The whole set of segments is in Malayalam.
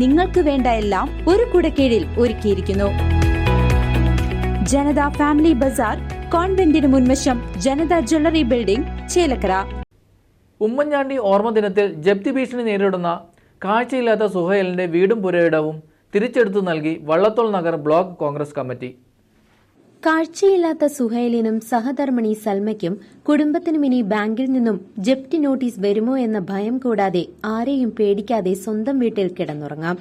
നിങ്ങൾക്ക് വേണ്ട എല്ലാം ഒരു കുടക്കീഴിൽ ഒരുക്കിയിരിക്കുന്നു. ജനത ഫാമിലി ബസാർ കോൺവെന്റിന് മുൻവശം ജനത ജ്വല്ലറി ബിൽഡിംഗ് ചേലക്കര. ഉമ്മൻചാണ്ടി ഓർമ്മ ദിനത്തിൽ ജപ്തി ഭീഷണി നേരിടുന്ന കാഴ്ചയില്ലാത്ത സുഹേലിന്റെ വീടും പുരയിടവും തിരിച്ചെടുത്തു നൽകി വള്ളത്തോൾ നഗർ ബ്ലോക്ക് കോൺഗ്രസ് കമ്മിറ്റി. കാഴ്ചയില്ലാത്ത സുഹൈലിനും സഹധർമ്മിണി സൽമയ്ക്കും കുടുംബത്തിനും ഇനി ബാങ്കിൽ നിന്നും ജപ്തി നോട്ടീസ് വരുമോ എന്ന ഭയം കൂടാതെ ആരെയും പേടിക്കാതെ സ്വന്തം വീട്ടിൽ കിടന്നുറങ്ങാം.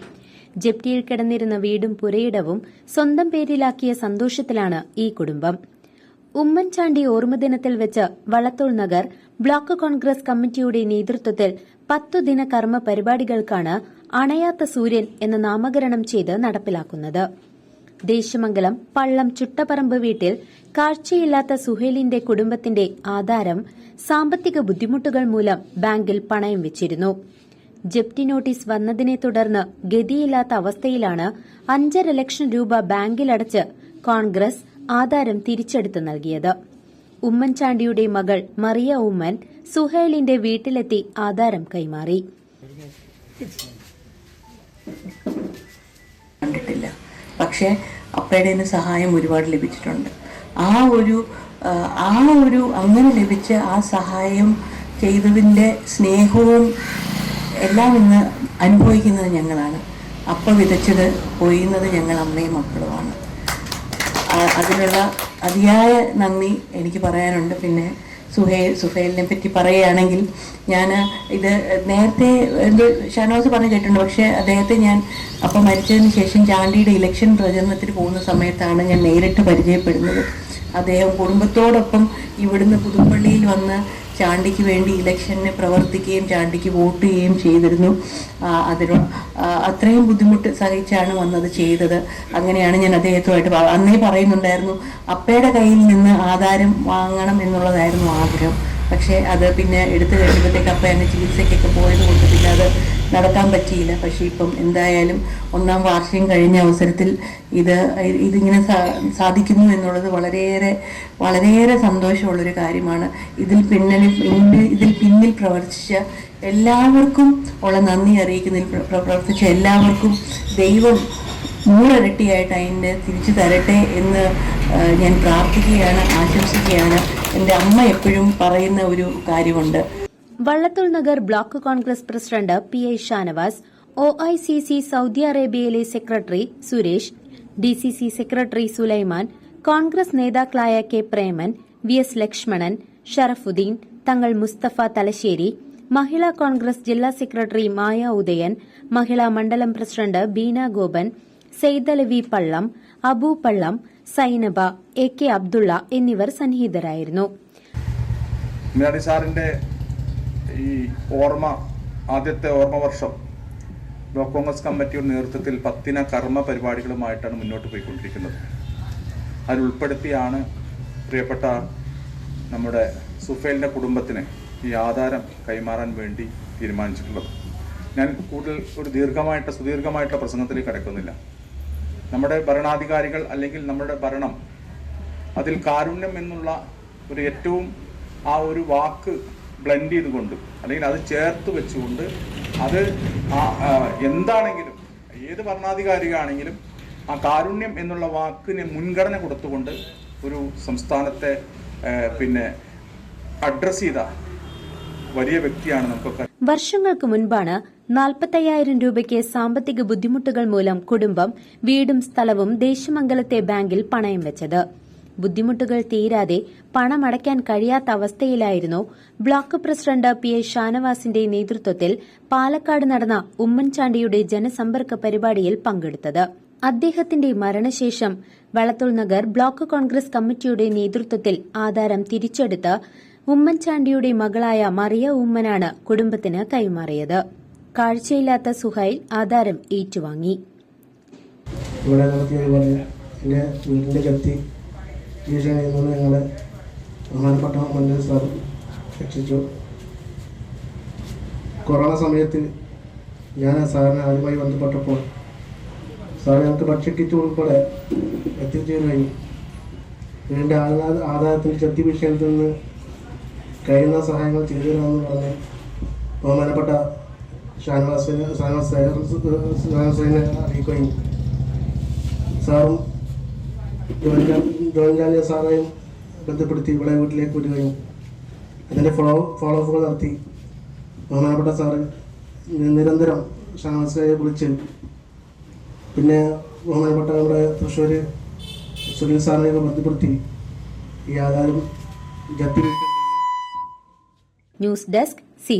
ജപ്തിയിൽ കിടന്നിരുന്ന വീടും പുരയിടവും സ്വന്തം പേരിലാക്കിയ സന്തോഷത്തിലാണ് ഈ കുടുംബം. ഉമ്മൻചാണ്ടി ഓർമ്മദിനത്തിൽ വെച്ച് വളത്തോൾ നഗർ ബ്ലോക്ക് കോൺഗ്രസ് കമ്മിറ്റിയുടെ നേതൃത്വത്തിൽ പത്തു ദിന കർമ്മ പരിപാടികൾക്കാണ് അണയാത്ത സൂര്യൻ എന്ന നാമകരണം ചെയ്ത് നടപ്പിലാക്കുന്നത്. ദേശമംഗലം പള്ളം ചുട്ടപറമ്പ് വീട്ടിൽ കാഴ്ചയില്ലാത്ത സുഹേലിന്റെ കുടുംബത്തിന്റെ ആധാരം സാമ്പത്തിക ബുദ്ധിമുട്ടുകൾ മൂലം ബാങ്കിൽ പണയം വെച്ചിരുന്നു. ജപ്തി നോട്ടീസ് വന്നതിനെ തുടർന്ന് ഗതിയില്ലാത്ത അവസ്ഥയിലാണ് അഞ്ചര ലക്ഷം രൂപ ബാങ്കിലടച്ച് കോൺഗ്രസ് ആധാരം തിരിച്ചെടുത്ത് നൽകിയത്. ഉമ്മൻചാണ്ടിയുടെ മകൾ മറിയ ഉമ്മൻ സുഹേലിന്റെ വീട്ടിലെത്തി ആധാരം കൈമാറി. പക്ഷേ അപ്പയുടെ നിന്ന് സഹായം ഒരുപാട് ലഭിച്ചിട്ടുണ്ട്. ആ ഒരു ആ, ഒരു അങ്ങനെ ലഭിച്ച ആ സഹായം ചെയ്തതിന്റെ സ്നേഹവും എല്ലാം ഇന്ന് അനുഭവിക്കുന്നത് ഞങ്ങളാണ്. അപ്പ വിതച്ചത് പൊയ്യുന്നത് ഞങ്ങൾ അമ്മയും മക്കളുമാണ്. അതിനുള്ള അതിയായ നന്ദി എനിക്ക് പറയാനുണ്ട്. പിന്നെ സുഹേൽ സുഹേലിനെ പറ്റി പറയുകയാണെങ്കിൽ ഞാൻ ഇത് നേരത്തെ എന്തോ ഷാനവാസ് പറഞ്ഞു കേട്ടിട്ടുണ്ട്. പക്ഷേ അദ്ദേഹത്തെ ഞാൻ അപ്പം മരിച്ചതിന് ശേഷം ചാണ്ടിയുടെ ഇലക്ഷൻ പ്രചരണത്തിന് പോകുന്ന സമയത്താണ് ഞാൻ നേരിട്ട് പരിചയപ്പെടുന്നത്. അദ്ദേഹം കുടുംബത്തോടൊപ്പം ഇവിടുന്ന് പുതുപ്പള്ളിയിൽ വന്ന് ചാണ്ടിക്ക് വേണ്ടി ഇലക്ഷന് പ്രവർത്തിക്കുകയും ചാണ്ടിക്ക് വോട്ട് ചെയ്യുകയും ചെയ്തിരുന്നു. അതിന് അത്രയും ബുദ്ധിമുട്ട് സഹിച്ചാണ് വന്നത് ചെയ്തത്. അങ്ങനെയാണ് ഞാൻ അദ്ദേഹത്തുമായിട്ട് അന്നേ പറയുന്നുണ്ടായിരുന്നു അപ്പയുടെ കയ്യിൽ നിന്ന് ആധാരം വാങ്ങണം എന്നുള്ളതായിരുന്നു ആഗ്രഹം. പക്ഷേ അത് പിന്നെ എടുത്തു കഴിയുമ്പോഴത്തേക്ക് അപ്പ എന്നെ ചികിത്സയ്ക്കൊക്കെ പോയത് കൊണ്ട് പിന്നെ അത് നടക്കാൻ പറ്റിയില്ല. പക്ഷേ ഇപ്പം എന്തായാലും ഒന്നാം വാർഷികം കഴിഞ്ഞ അവസരത്തിൽ ഇത് ഇതിങ്ങനെ സാധിക്കുന്നു എന്നുള്ളത് വളരെയേറെ വളരെയേറെ സന്തോഷമുള്ളൊരു കാര്യമാണ്. ഇതിൽ പിന്നിൽ ഇതിൽ പിന്നിൽ പ്രവർത്തിച്ച എല്ലാവർക്കും ഉള്ള നന്ദി അറിയിക്കുന്നതിൽ പ്ര- പ്ര- പ്രവർത്തിച്ച എല്ലാവർക്കും ദൈവം നൂറരട്ടിയായിട്ട് അതിന്റെ തിരിച്ചു തരട്ടെ എന്ന് ഞാൻ പ്രാർത്ഥിക്കുകയാണ് ആശംസിക്കുകയാണ്. എന്റെ അമ്മ എപ്പോഴും പറയുന്ന ഒരു കാര്യമുണ്ട്. Vallathol Nagar block Congress president P I Shanavas O I C C Saudi അറേബ്യയിലെ secretary Suresh D C C secretary Sulaiman Congress നേതാക്കളായ K Preman V S Lakshmanan Sharafuddeen Thangal Musthafa Thalassery മഹിളാ കോൺഗ്രസ് ജില്ലാ സെക്രട്ടറി മായ ഉദയൻ മഹിളാ മണ്ഡലം president Beena Gopan Saidalavi Pallam Abu Pallam Sainaba A K Abdulla എന്നിവർ സന്നിഹിതരായിരുന്നു. ഈ ഓർമ്മ ആദ്യത്തെ ഓർമ്മ വർഷം. ബ്ലോക്ക് കോൺഗ്രസ് കമ്മിറ്റിയുടെ നേതൃത്വത്തിൽ പത്തിന കർമ്മ പരിപാടികളുമായിട്ടാണ് മുന്നോട്ട് പോയിക്കൊണ്ടിരിക്കുന്നത്. അതിലുൾപ്പെടുത്തിയാണ് പ്രിയപ്പെട്ട നമ്മുടെ സുഫേലിന്റെ കുടുംബത്തിന് ഈ ആധാരം കൈമാറാൻ വേണ്ടി തീരുമാനിച്ചിട്ടുള്ളത്. ഞാൻ കൂടുതൽ ഒരു ദീർഘമായിട്ട് സുദീർഘമായിട്ടുള്ള പ്രസംഗത്തിലേക്ക് കടക്കുന്നില്ല. നമ്മുടെ ഭരണാധികാരികൾ അല്ലെങ്കിൽ നമ്മുടെ ഭരണം അതിൽ കാരുണ്യം എന്നുള്ള ഒരു ഏറ്റവും ആ ഒരു വാക്ക് ബ്ലെൻഡ് ചെയ്തുകൊണ്ട് അല്ലെങ്കിൽ അത് ചേർത്ത് വെച്ചുകൊണ്ട് അത് എന്താണെങ്കിലും ഏത് ഭരണാധികാരിയാണെങ്കിലും ആ കാരുണ്യം എന്നുള്ള വാക്കിന് മുൻഗണന കൊടുത്തുകൊണ്ട് ഒരു സംസ്ഥാനത്തെ പിന്നെ അഡ്രസ് ചെയ്ത വലിയ വ്യക്തിയാണ് നമുക്കൊക്കെ വർഷങ്ങൾക്ക് മുൻപാണ് നാൽപ്പത്തയ്യായിരം രൂപയ്ക്ക് സാമ്പത്തിക ബുദ്ധിമുട്ടുകൾ മൂലം കുടുംബം വീടും സ്ഥലവും ദേശമംഗലത്തെ ബാങ്കിൽ പണയം വെച്ചത്. ബുദ്ധിമുട്ടുകൾ തീരാതെ പണമടയ്ക്കാൻ കഴിയാത്ത അവസ്ഥയിലായിരുന്നു ബ്ലോക്ക് പ്രസിഡന്റ് പി എ ഷാനവാസിന്റെ നേതൃത്വത്തിൽ പാലക്കാട് നടന്ന ഉമ്മൻചാണ്ടിയുടെ ജനസമ്പർക്ക പരിപാടിയിൽ പങ്കെടുത്തത്. അദ്ദേഹത്തിന്റെ മരണശേഷം വളത്തുൾ നഗർ ബ്ലോക്ക് കോൺഗ്രസ് കമ്മിറ്റിയുടെ നേതൃത്വത്തിൽ ആധാരം തിരിച്ചെടുത്ത് ഉമ്മൻചാണ്ടിയുടെ മകളായ മറിയ ഉമ്മനാണ് കുടുംബത്തിന് കൈമാറിയത്. കാഴ്ചയില്ലാത്ത സുഹൈൽ ആധാരം ഏറ്റുവാങ്ങി. ഭീഷണിയിൽ നിന്ന് ഞങ്ങളെ ബഹുമാനപ്പെട്ട മന്ത്രി സാർ രക്ഷിച്ചു. കൊറോണ സമയത്ത് ഞാൻ ആ സാറിനെ ആദ്യമായി ബന്ധപ്പെട്ടപ്പോൾ സാർ ഞങ്ങൾക്ക് ഭക്ഷ്യക്കിറ്റ് ഉൾപ്പെടെ എത്തിച്ചേരുകയും നിങ്ങളുടെ ആധാ ആദായത്തിൽ ശക്തി വിഷയത്തിൽ നിന്ന് കഴിയുന്ന സഹായങ്ങൾ ചെയ്തു തരാമെന്ന് പറഞ്ഞ് ബഹുമാനപ്പെട്ട ഷാനവാസിനെ ഷാനവാസ് സാറിനെ അറിയിക്കുകയും സാറും ജോയിൻ ജാ- ജോയിൻ ജാലിയ സാറേയും ബന്ധപ്പെടുത്തി ഇവിടെ വീട്ടിലേക്ക് വരികയും അതിന്റെ ഫോളോ ഫോളോ അപ്പുകൾ നടത്തി. ബഹുമാനപ്പെട്ട സാറ് നിരന്തരം ഷാനവാസിനെ വിളിച്ച് പിന്നെ ബഹുമാനപ്പെട്ട നമ്മുടെ തൃശ്ശൂർ സുനിൽ സാറിനെയൊക്കെ ബന്ധപ്പെടുത്തി ഈ ആധാരം ജപ്തി ന്യൂസ് ഡെസ്ക് സി